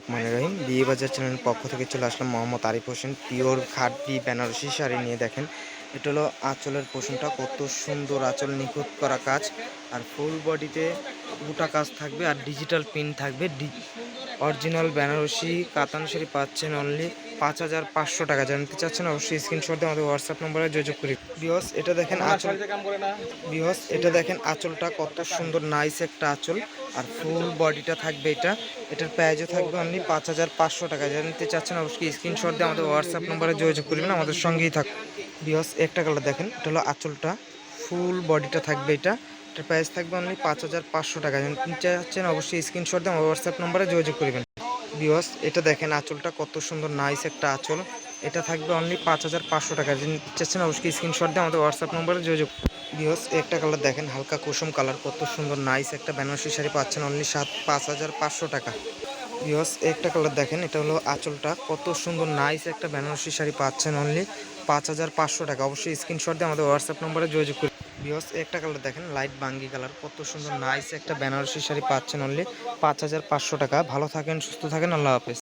রহমান রহিম। বিয়ে বাজার চ্যানেলের পক্ষ থেকে চলে আসলাম মোহাম্মদ আরিফ হোসেন। পিওর খাটি বেনারসি শাড়ি নিয়ে দেখেন। এটা হলো আঁচলের পোষণটা কত সুন্দর আঁচল, নিখুঁত করা কাজ। আর ফুল বডিতে গোটা কাজ থাকবে আর ডিজিটাল পিন থাকবে। অরিজিনাল বেনারসি কাতান শাড়ি পাচ্ছেন অনলি পাঁচ হাজার পাঁচশো টাকা। জানতে চাচ্ছেন অবশ্যই স্ক্রিনশট দিয়ে আমাদের হোয়াটসঅ্যাপ নম্বরে যোগাযোগ করি। বিহস এটা দেখেন আঁচল বিহস এটা দেখেন আঁচলটা কত সুন্দর নাইস একটা আঁচল। আর ফুল বডিটা থাকবে এটা। এটার প্রাইজও থাকবে অনলি পাঁচ হাজার পাঁচশো টাকা। জানতে চাচ্ছেন অবশ্যই স্ক্রিনশট দিয়ে আমাদের হোয়াটসঅ্যাপ নম্বরে যোগাযোগ করবেন আমাদের সঙ্গেই থাক বিহস একটা কালার দেখেন এটা হলো আঁচলটা। ফুল বডিটা থাকবে এটা। এটার প্রাইস থাকবে অনলি পাঁচ হাজার পাঁচশো টাকা। চাচ্ছেন অবশ্যই স্ক্রিনশট দিয়ে হোয়াটসঅ্যাপ নম্বরে যোগাযোগ করবেন। বিহস এটা দেখেন আঁচলটা কত সুন্দর নাইস একটা আঁচল। এটা থাকবে অনলি পাঁচ হাজার পাঁচশো টাকা। চাচ্ছেন অবশ্যই স্ক্রিনশট দিয়ে আমাদের হোয়াটসঅ্যাপ নম্বরে যোগাযোগ বিহস একটা কালার দেখেন, হালকা কুসুম কালার কত সুন্দর নাইস একটা বেনারসি শাড়ি পাচ্ছেন অনলি সাত, পাঁচ হাজার পাঁচশো টাকা। বিহস একটা কালার দেখেন, এটা হলো আঁচলটা কত সুন্দর নাইস একটা বেনারসি শাড়ি পাচ্ছেন অনলি পাঁচ হাজার পাঁচশো টাকা। অবশ্যই স্ক্রিনশট দিয়ে আমাদের হোয়াটসঅ্যাপ নম্বরে যোগাযোগ বিহস একটা কালার দেখেন লাইট বাঙ্গি কালার কত সুন্দর নাইস একটা বেনারসি শাড়ি পাচ্ছেন অনলি পাঁচ হাজার পাঁচশো টাকা। ভালো থাকেন, সুস্থ থাকেন, আল্লাহ হাফেজ।